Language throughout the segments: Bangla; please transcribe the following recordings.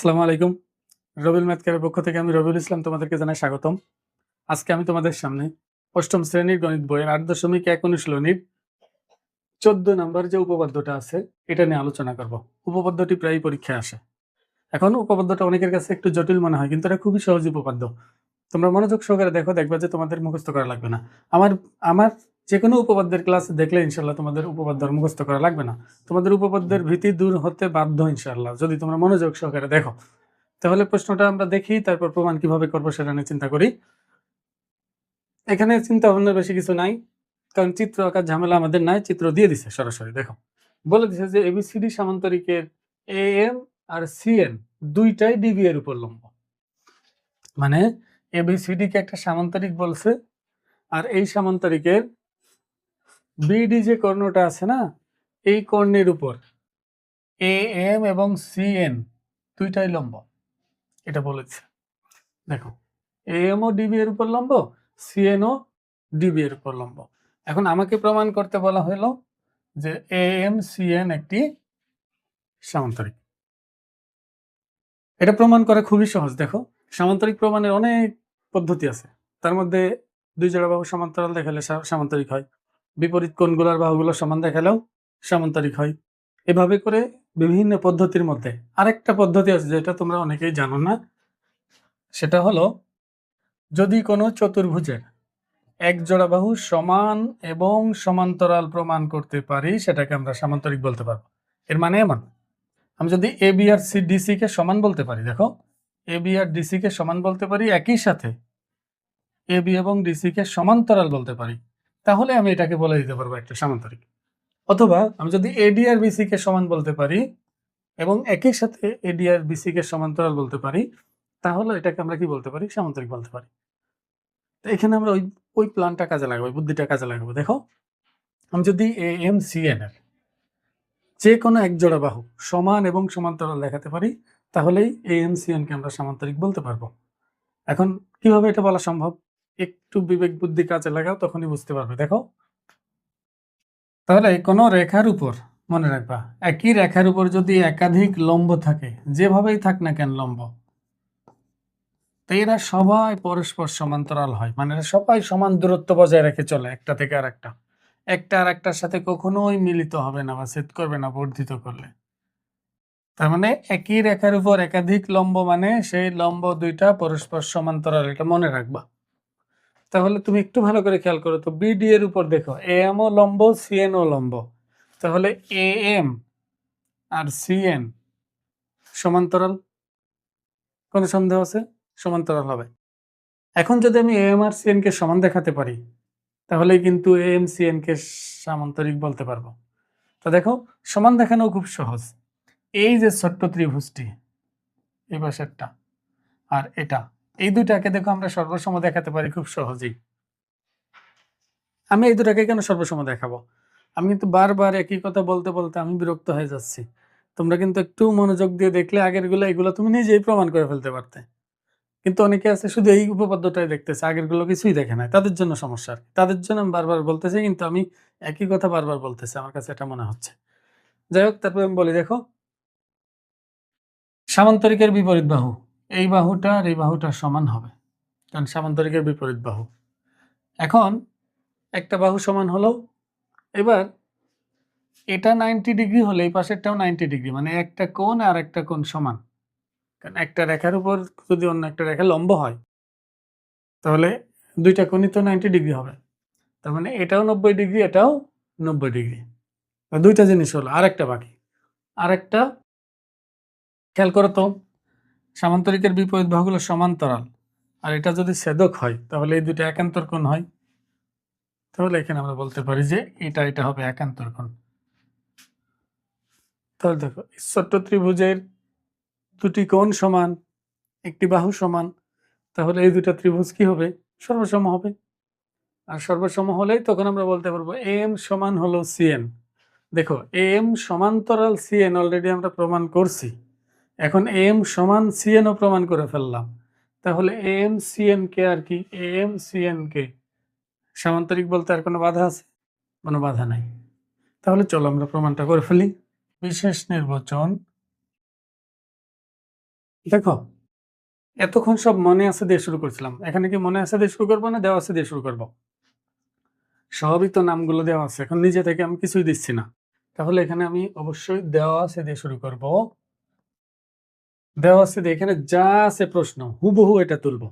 আসসালামু আলাইকুম। রবিউল ম্যাথকের পক্ষ থেকে আমি রবিউল ইসলাম তোমাদেরকে জানাই স্বাগতম। আজকে আমি তোমাদের সামনে অষ্টম শ্রেণির গণিত বইয়ের আট দশমিক এক অনুশীলনীর চোদ্দ নম্বর যে উপপাদ্যটা আছে, এটা নিয়ে আলোচনা করব। উপপাদ্যটি প্রায় পরীক্ষায় আসে। এখন উপপাদ্যটা অনেকের কাছে একটু জটিল মনে হয়, কিন্তু এটা খুবই সহজ উপপাদ্য। তোমরা মনোযোগ সহকারে দেখো, দেখবে যে তোমাদের মুখস্থ করা লাগবে না। আমার আমার যে কোনো উপপাদ্যের ক্লাস দেখলে ইনশাল্লাহ তোমাদের উপপাদ্য আর মুখস্থ করা লাগবে না। তোমাদের উপপাদ্যের ভীতি দূর হতে বাধ্য ইনশাল্লাহ যদি তোমরা মনোযোগ সহকারে দেখো। তাহলে প্রশ্নটা আমরা দেখি, তারপর প্রমাণ কীভাবে করব সেটা নিয়ে চিন্তা করি। এখানে চিন্তা ভাবনার বেশি কিছু নাই, কারণ চিত্র আঁকার ঝামেলা আমাদের নাই, চিত্র দিয়ে দিছে সরাসরি, দেখো। বলে দিছে যে এবিসিডি সামান্তরিকের এ এম আর সি এন দুইটাই ডিবি এর উপর লম্ব। মানে এবিসিডি কে একটা সামান্তরিক বলছে, আর এই সামান্তরিকের বিডি যে কর্ণটা আছে না? এই কর্ণের উপর এ এম এবং সি এন দুইটাই লম্ব। এটা বলেছে। দেখো এ এম ও ডিবি এর উপর লম্ব সি এন ও ডিবি এর উপর লম্ব। এখন আমাকে প্রমাণ করতে বলা হলো যে এ এম সি এন একটি সামান্তরিক। এটা প্রমাণ করা খুবই সহজ। দেখো, সামান্তরিক প্রমাণের অনেক পদ্ধতি আছে। তার মধ্যে দুই জোড়া বাহু সমান্তরাল দেখালে সামান্তরিক হয়। বিপরীত কোণগুলোর বাহুগুলো সমান দেখালেও সামান্তরিক হয়। এভাবে করে বিভিন্ন পদ্ধতির মধ্যে আরেকটা পদ্ধতি আছে যেটা তোমরা অনেকেই জানো না। সেটা হলো, যদি কোনো চতুর্ভুজের এক জোড়া বাহু সমান এবং সমান্তরাল প্রমাণ করতে পারি, সেটাকে আমরা সামান্তরিক বলতে পারব। এর মানে এমন, আমি যদি এ বি আর সি ডিসি কে সমান বলতে পারি, দেখো এ বি আর ডিসি কে সমান বলতে পারি, একই সাথে এ বি এবং ডিসি কে সমান্তরাল বলতে পারি। তাহলে আমি এটাকে বলে দিতে পারব একটা সামান্তরিক। অথবা আমি যদি এডি আর বিসি কে সমান বলতে পারি এবং একই সাথে এডি আর বিসি কে সমান্তরাল বলতে পারি, তাহলে এটাকে আমরা কি বলতে পারি? সামান্তরিক বলতে পারি। তো এখানে আমরা ওই ওই প্ল্যানটা কাজে লাগাবো বুদ্ধিটা কাজে লাগাবো। দেখো, আমি যদি এ এম সি এন এর যে কোনো এক জোড়া বাহু সমান এবং সমান্তরাল দেখাতে পারি, তাহলেই এ এম সি আমরা সামান্তরিক বলতে পারব। এখন কীভাবে এটা বলা সম্ভব? একটু বিবেক বুদ্ধি কাজে লাগাও, তখনই বুঝতে পারবে। দেখো। তাহলে কোনো রেখার উপর, মনে রাখবা, একই রেখার উপর যদি একাধিক লম্ব থাকে, যেভাবেই থাক না কেন লম্ব এরা সবাই পরস্পর সমান্তরাল হয়। মানে সবাই সমান দূরত্ব বজায় রেখে চলে, একটা থেকে আর একটা একটা আর একটার সাথে কখনোই মিলিত হবে না বা ছেদ করবে না, বর্ধিত করলে। তার মানে একই রেখার উপর একাধিক লম্ব মানে সেই লম্ব দুইটা পরস্পর সমান্তরাল, এটা মনে রাখবা। তাহলে তুমি একটু ভালো করে খেয়াল করো তো বিডি এর উপর দেখো এ এম ও লম্ব সিএন ও লম্ব। তাহলে এ এম আর সিএন সমান্তরাল? কোনো সন্দেহ আছে? সমান্তরাল হবে। এখন যদি আমি এ এম আর সিএন কে সমান দেখাতে পারি তাহলে কিন্তু এ এম সিএন কে সামান্তরিক বলতে পারব। তো দেখো, সমান দেখানো খুব সহজ। এই যে ছোট্ট ত্রিভুজটি, এই পাশেরটা আর এটা এই দুটাকে দেখো আমরা সর্বসম দেখাতে পারি খুব সহজেই। আমি এই দুটাকে কেন সর্বসম দেখাবো? আমি কিন্তু বারবার একই কথা বলতে বলতে আমি বিরক্ত হয়ে যাচ্ছি। তোমরা কিন্তু একটু মনোযোগ দিয়ে দেখলে আগেরগুলো এগুলো তুমি নিজেই প্রমাণ করে ফেলতে পারতে। কিন্তু অনেকে আছে শুধু এই উপপাদ্যটাই দেখতেছে আগেরগুলো কিছুই দেখে নাই। তাদের জন্য সমস্যা তাদের জন্য আমি বারবার বলতেছি, কিন্তু আমি একই কথা বারবার বলতেছি, আমার কাছে এটা মনে হচ্ছে। যাই হোক, তারপরে আমি বলি, দেখো, সামান্তরিকের বিপরীত বাহু। এই বাহুটা আর এই বাহুটা সমান হবে। কারণ সামান্তরিকের বিপরীত বাহু। এখন একটা বাহু সমান হলো, এবার এটা নাইনটি ডিগ্রি হলে এই পাশেরটাও নাইনটি ডিগ্রি মানে একটা কোণ আর একটা কোণ সমান। কারণ একটা রেখার উপর যদি অন্য একটা রেখা লম্ব হয়, তাহলে দুইটা কোণই তো নাইনটি ডিগ্রি হবে। তার মানে এটাও নব্বই ডিগ্রি এটাও নব্বই ডিগ্রি দুইটা জিনিস হলো আর একটা বাকি। আর একটা খেয়াল করো তো সামান্তরিকের বিপরীত বাহুগুলো সমান্তরাল। আর এটা যদি ছেদক হয়, তাহলে এই দুটো একান্তর কোণ হয়। তাহলে এখানে আমরা বলতে পারি যে এটা এটা হবে একান্তর কোণ। তাহলে দেখো ছোট্ট ত্রিভুজের দুটি কোণ সমান, একটি বাহু সমান, তাহলে এই দুটো ত্রিভুজ কি হবে? সর্বসম হবে। আর সর্বসম হলেই তখন আমরা বলতে পারব এম সমান হলো সিএন। দেখো, এম সমান্তরাল সিএন অলরেডি আমরা প্রমাণ করছি। এখন এম সমান সিএনও প্রমাণ করে ফেললাম। তাহলে এম সিএন কে আর কি? এম সিএন কে সামান্তরিক বলতে আর কোনো বাধা আছে? কোনো বাধা নাই। তাহলে চলো আমরা প্রমাণটা করে ফেলি। বিশেষ নির্বাচন। দেখো, এতক্ষণ সব মনে আছে দিয়ে শুরু করছিলাম। এখানে কি মনে আছে দিয়ে শুরু করব না দেওয়া আছে দিয়ে শুরু করব? সবই তো নামগুলো দেওয়া আছে। এখন নিজে থেকে আমি কিছুই দিচ্ছি না। তাহলে এখানে আমি অবশ্যই দেওয়া আছে দিয়ে শুরু করব। দেওয়া আছে এখানে যা আছে প্রশ্ন, হুবহু এটা তুলবো।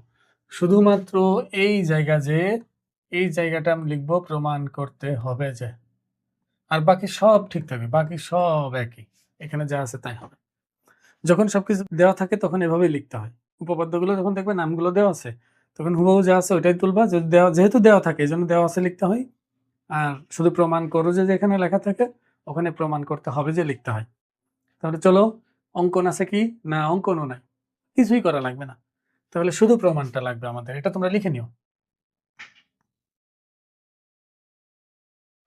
শুধুমাত্র এই জায়গা যে, এই জায়গাটা আমি লিখব, প্রমাণ করতে হবে যে। আর বাকি সব ঠিক থাকবে, বাকি সব একই। এখানে যা আছে তাই হবে। যখন সবকিছু দেওয়া থাকে তখন এভাবেই লিখতে হয়। উপপাদ্যগুলো যখন দেখবে নামগুলো দেওয়া আছে, তখন হুবহু যা আছে ওইটাই তুলবা। যদি দেওয়া, যেহেতু দেওয়া থাকে এই জন্য দেওয়া আছে লিখতে হয়। আর শুধু প্রমাণ করো যে, যেখানে লেখা থাকে, ওখানে প্রমাণ করতে হবে যে লিখতে হয়। তাহলে চলো অঙ্কন আছে কি? না, অঙ্কনও নাই। কিছুই করা লাগবে না। তাহলে শুধু প্রমাণটা লাগবে আমাদের। এটা তোমরা লিখে নিও।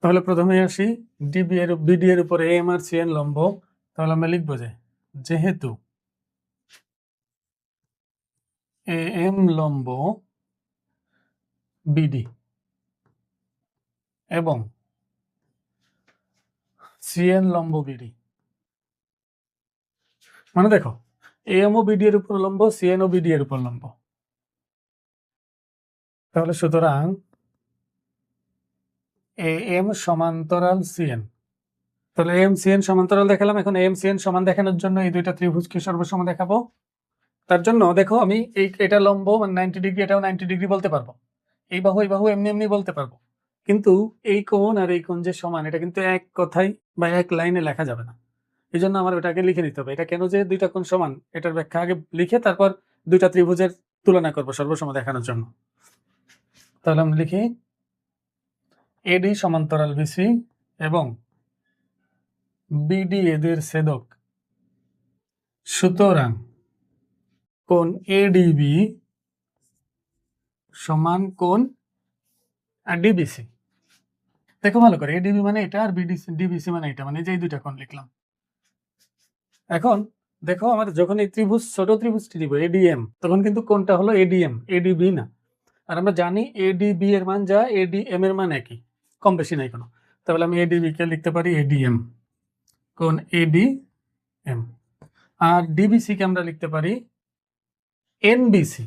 তাহলে প্রথমে আসি। ডিবি এর বিডি এর উপরে এম আর সি এন লম্ব। তাহলে আমরা লিখব যে, যেহেতু এ এম লম্ব বিডি এবং সিএন লম্ব বিডি মানে দেখো এম ও বিডি এর উপর লম্ব সিএন ও বিডি এর উপর লম্ব। তাহলে সুতরাং এ এম সমান্তরাল সিএন তাহলে এম সিএন সমান্তরাল দেখালাম, এখন এম সিএন সমান দেখানোর জন্য এই দুইটা ত্রিভুজকে সর্বসম দেখাবো। তার জন্য দেখো, আমি এই, এটা লম্ব মানে নাইনটি ডিগ্রি এটাও নাইনটি ডিগ্রি বলতে পারব। এই বাহু এই বাহু, এমনি এমনি বলতে পারব। কিন্তু এই কোণ আর এই কোণ যে সমান, এটা কিন্তু এক কথায় বা এক লাইনে লেখা যাবে না। এই জন্য আমার ওটাকে লিখে নিতে হবে। এটা কেন যে দুইটা কোণ সমান? এটার ব্যাখ্যা আগে লিখে তারপর দুইটা ত্রিভুজের তুলনা করব সর্বসম দেখানোর জন্য। তাহলে আমরা লিখি এডি সমান্তরাল বিসি এবং বিডি এদের ছেদক। সুতরাং কোণ এডিবি সমান কোণ ডিবিসি দেখো ভালো করে এডিবি মানে এটা আর বিডিসি ডিবিসি মানে এটা মানে যেই দুইটা কোণ লিখলাম। এখন দেখো আমাদের যখন এই ত্রিভুজ, ছোট ত্রিভুজটি দিব এডিএম তখন কিন্তু কোনটা হলো এডিএম এডিবি না। আর আমরা জানি এডিবি এর মান যা এডিএম এর মান একই, কম বেশি নাই কোনো। তাহলে আমি এডিবি কে লিখতে পারি এডিএম কোন এডিএম আর ডিবিসি কে আমরা লিখতে পারি এনবিসি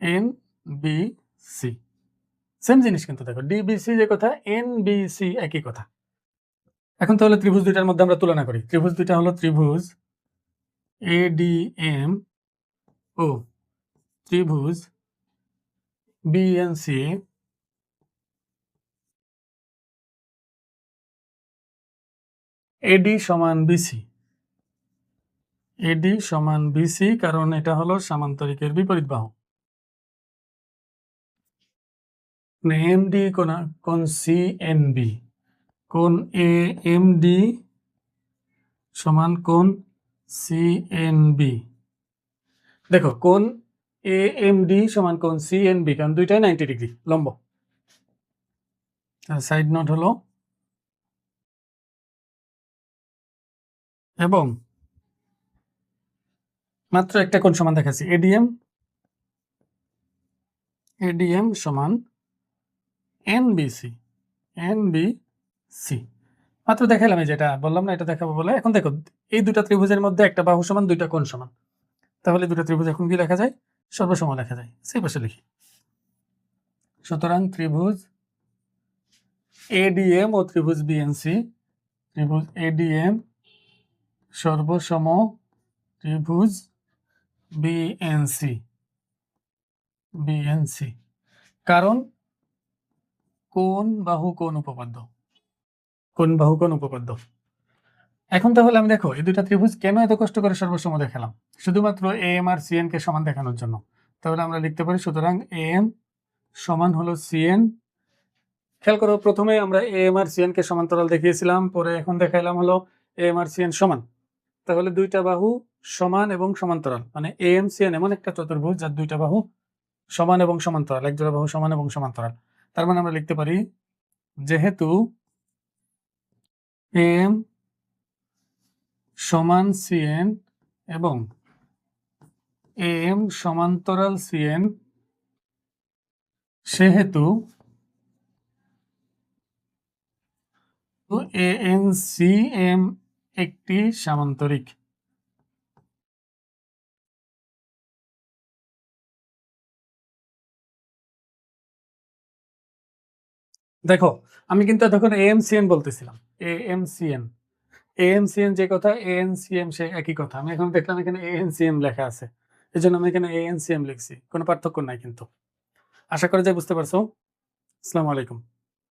এনবিসি সেম জিনিস কিন্তু দেখো ডিবিসি যে কথা এনবিসি একই কথা। এখন তাহলে ত্রিভুজ দুইটার মধ্যে আমরা তুলনা করি। ত্রিভুজ দুইটা হলো ত্রিভুজ এ ডি এম ও ত্রিভুজ বিএনসি এডি সমান বিসি এডি সমান বিসি কারণ এটা হলো সামান্তরিকের বিপরীত বাহু। এমডি কোন কোন সি এন বি কোন এ এম ডি সমান কোন সি এন বি। দেখো কোন এ এম ডি সমান কোন সি এন বি, কারণ দুইটাই নাইনটি ডিগ্রি লম্ব। সাইড নোট হলো, এবং মাত্র একটা কোন সমান দেখাচ্ছি A D M A D M সমান N B C N B C মাত্র দেখালাম এই যেটা বললাম না এটা দেখাবো বলে। এখন দেখো, এই দুটা ত্রিভুজের মধ্যে একটা বাহু সমান, দুইটা কোণ সমান। তাহলে দুটা ত্রিভুজ এখন কি লেখা যায়? সর্বসম লেখা যায়। সেই পাশে লিখি। সুতরাং ত্রিভুজ এডিএম ও ত্রিভুজ বিএনসি ত্রিভুজ এডিএম সর্বসম ত্রিভুজ বিএনসি বিএনসি কারণ কোন বাহু কোন উপপাদ্য। কোন বাহু, কোন উপপাদ্য? এখন তাহলে আমি দেখো, এই দুইটা ত্রিভুজ কেন এত কষ্ট করে সর্বসম দেখালাম? শুধুমাত্র এ এম আর সিএন কে সমান দেখানোর জন্য। তাহলে আমরা লিখতে পারি, সুতরাং এ এম সমান হলো সিএন খেয়াল করো, প্রথমে আমরা এ এম আর সিএন কে সমান্তরাল দেখিয়েছিলাম, পরে এখন দেখাইলাম হলো এ এম আর সিএন সমান। তাহলে দুইটা বাহু সমান এবং সমান্তরাল মানে এ এম সিএন এমন একটা চতুর্ভুজ যার দুইটা বাহু সমান এবং সমান্তরাল, একজোড়া বাহু সমান এবং সমান্তরাল। তার মানে আমরা লিখতে পারি, যেহেতু এম সমান সিএন এবং এম সমান্তরাল সিএন সেহেতু এ এন সি এম একটি সামান্তরিক। দেখো, আমি কিন্তু এতক্ষণ এএমসিএন বলতেছিলাম। এএমসিএন এএমসিএন যে কথা এএনসিএম সে একই কথা। আমি এখন দেখলাম এখানে এএনসিএম লেখা আছে। এই জন্য আমি এখানে এএনসিএম লিখছি। কোনো পার্থক্য নাই কিন্তু। আশা করা যায় বুঝতে পারছ। আসসালামু আলাইকুম।